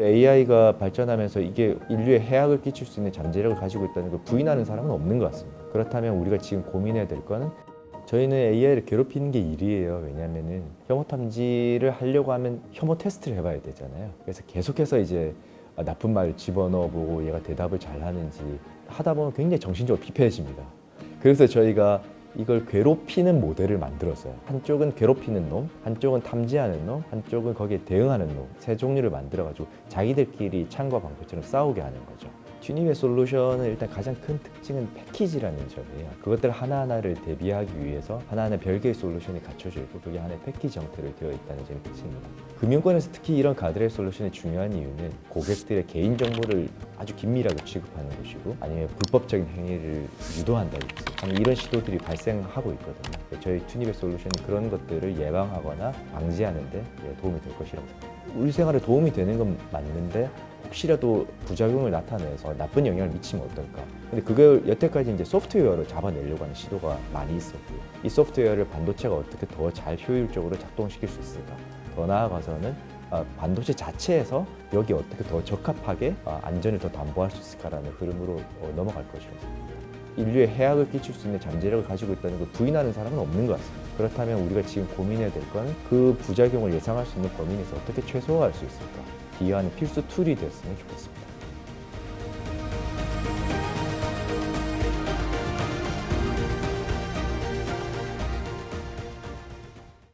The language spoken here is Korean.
AI가 발전하면서 이게 인류에 해악을 끼칠 수 있는 잠재력을 가지고 있다는 걸 부인하는 사람은 없는 것 같습니다. 그렇다면 우리가 지금 고민해야 될 거는 저희는 AI를 괴롭히는 게 일이에요. 왜냐하면은 혐오 탐지를 하려고 하면 혐오 테스트를 해봐야 되잖아요. 그래서 계속해서 이제 아, 나쁜 말 집어넣어 보고 얘가 대답을 잘 하는지 하다 보면 굉장히 정신적으로 피폐해집니다. 그래서 저희가 이걸 괴롭히는 모델을 만들었어요. 한쪽은 괴롭히는 놈, 한쪽은 탐지하는 놈, 한쪽은 거기에 대응하는 놈. 세 종류를 만들어가지고 자기들끼리 창과 방패처럼 싸우게 하는 거죠. 튜닝의 솔루션은 일단 가장 큰 특징은 패키지라는 점이에요. 그것들 하나하나를 대비하기 위해서 하나하나 별개의 솔루션이 갖춰져 있고 그게 하나의 패키지 형태로 되어 있다는 점이 특징입니다. 금융권에서 특히 이런 가드레일 솔루션의 중요한 이유는 고객들의 개인 정보를 아주 긴밀하게 취급하는 것이고 아니면 불법적인 행위를 유도한다든지 하는 이런 시도들이 발생하고 있거든요. 저희 튜니베 솔루션이 그런 것들을 예방하거나 방지하는 데 도움이 될 것이라고 생각합니다. 우리 생활에 도움이 되는 건 맞는데 혹시라도 부작용을 나타내서 나쁜 영향을 미치면 어떨까? 근데 그걸 여태까지 이제 소프트웨어로 잡아내려고 하는 시도가 많이 있었고요. 이 소프트웨어를 반도체가 어떻게 더 잘 효율적으로 작동시킬 수 있을까? 더 나아가서는 아, 반도체 자체에서 여기 어떻게 더 적합하게 아, 안전을 더 담보할 수 있을까라는 흐름으로 어, 넘어갈 생각합니다. 인류에 해악을 끼칠 수 있는 잠재력을 가지고 있다는 걸 부인하는 사람은 없는 것 같습니다. 그렇다면 우리가 지금 고민해야 될 거는 그 부작용을 예상할 수 있는 범위 내에서 어떻게 최소화할 수 있을까? 기여하는 필수 툴이 됐으면 좋겠습니다.